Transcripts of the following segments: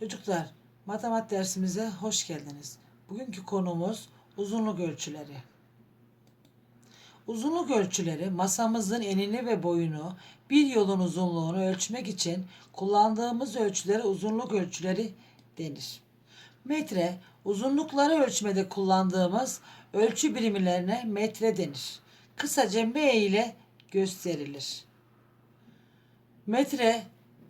Çocuklar, matematik dersimize hoş geldiniz. Bugünkü konumuz uzunluk ölçüleri. Uzunluk ölçüleri masamızın enini ve boyunu, bir yolun uzunluğunu ölçmek için kullandığımız ölçülere uzunluk ölçüleri denir. Metre, uzunlukları ölçmede kullandığımız ölçü birimlerine metre denir. Kısaca M ile gösterilir. Metre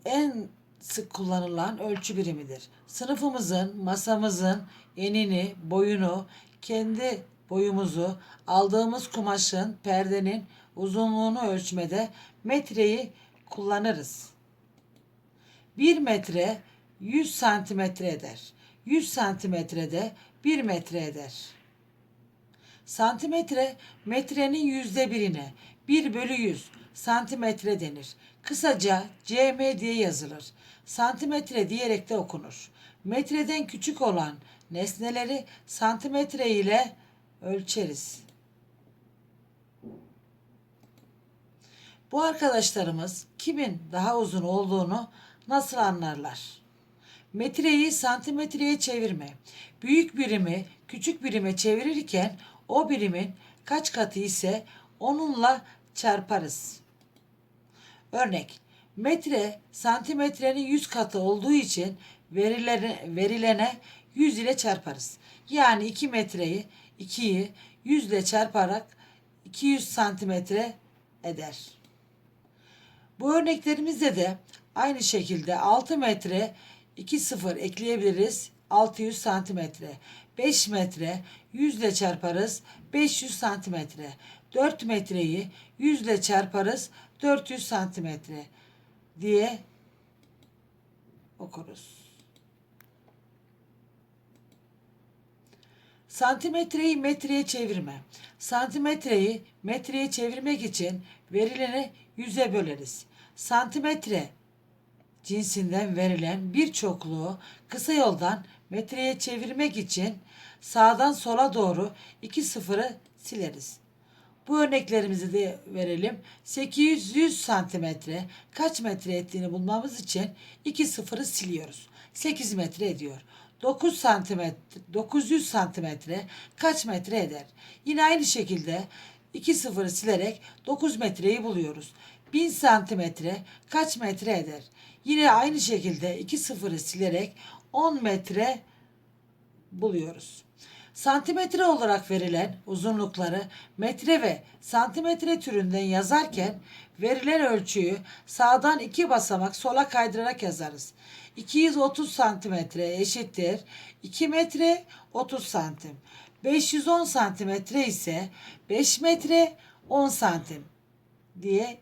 en sık kullanılan ölçü birimidir. Sınıfımızın, masamızın enini, boyunu, kendi boyumuzu, aldığımız kumaşın, perdenin uzunluğunu ölçmede metreyi kullanırız. 1 metre 100 santimetre eder. 100 santimetrede 1 metre eder. Santimetre metrenin yüzde birine 1 bölü 100 santimetre denir. Kısaca cm diye yazılır. Santimetre diyerek de okunur. Metreden küçük olan nesneleri santimetre ile ölçeriz. Bu arkadaşlarımız kimin daha uzun olduğunu nasıl anlarlar? Metreyi santimetreye çevirme. Büyük birimi küçük birime çevirirken o birimin kaç katı ise onunla çarparız. Örnek metre santimetrenin 100 katı olduğu için verilere, verilene 100 ile çarparız. Yani 2 metreyi 2'yi 100 ile çarparak 200 santimetre eder. Bu örneklerimizde de aynı şekilde 6 metre 2 sıfır ekleyebiliriz. 600 santimetre. 5 metre 100 ile çarparız. 500 santimetre. 4 metreyi 100 ile çarparız. 400 santimetre diye okuruz. Santimetreyi metreye çevirme. Santimetreyi metreye çevirmek için verileni yüze böleriz. Santimetre cinsinden verilen bir çokluğu kısa yoldan metreye çevirmek için sağdan sola doğru iki sıfırı sileriz. Bu örneklerimizi de verelim. 800 santimetre kaç metre ettiğini bulmamız için iki sıfırı siliyoruz. 8 metre ediyor. 9 santimetre 900 santimetre kaç metre eder? Yine aynı şekilde iki sıfırı silerek 9 metreyi buluyoruz. 1000 santimetre kaç metre eder? Yine aynı şekilde iki sıfırı silerek 10 metre buluyoruz. Santimetre olarak verilen uzunlukları metre ve santimetre türünden yazarken verilen ölçüyü sağdan iki basamak sola kaydırarak yazarız. 230 santimetre eşittir 2 metre 30 santim. 510 santimetre ise 5 metre 10 santim diye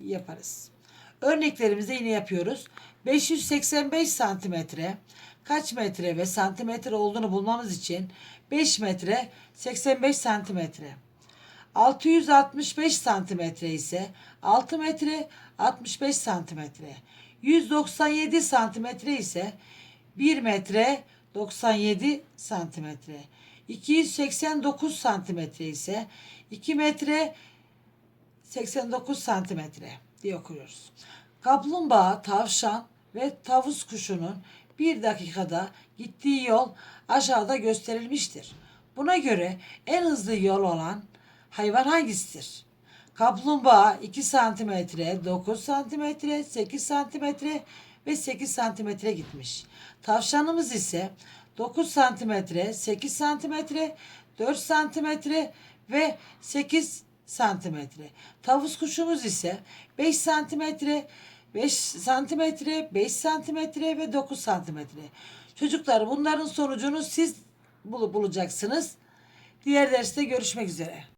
yaparız. Örneklerimizi yine yapıyoruz. 585 santimetre kaç metre ve santimetre olduğunu bulmamız için 5 metre 85 santimetre. 665 santimetre ise 6 metre 65 santimetre. 197 santimetre ise 1 metre 97 santimetre. 289 santimetre ise 2 metre 89 santimetre diye okuyoruz. Kaplumbağa, tavşan ve tavus kuşunun bir dakikada gittiği yol aşağıda gösterilmiştir. Buna göre en hızlı yol olan hayvan hangisidir? Kaplumbağa 2 santimetre, 9 santimetre, 8 santimetre ve 8 santimetre gitmiş. Tavşanımız ise 9 santimetre, 8 santimetre, 4 santimetre ve 8 santimetre. Tavus kuşumuz ise 5 santimetre, 5 santimetre, 5 santimetre ve 9 santimetre. Çocuklar bunların sonucunu siz bul- bulacaksınız. Diğer derste görüşmek üzere.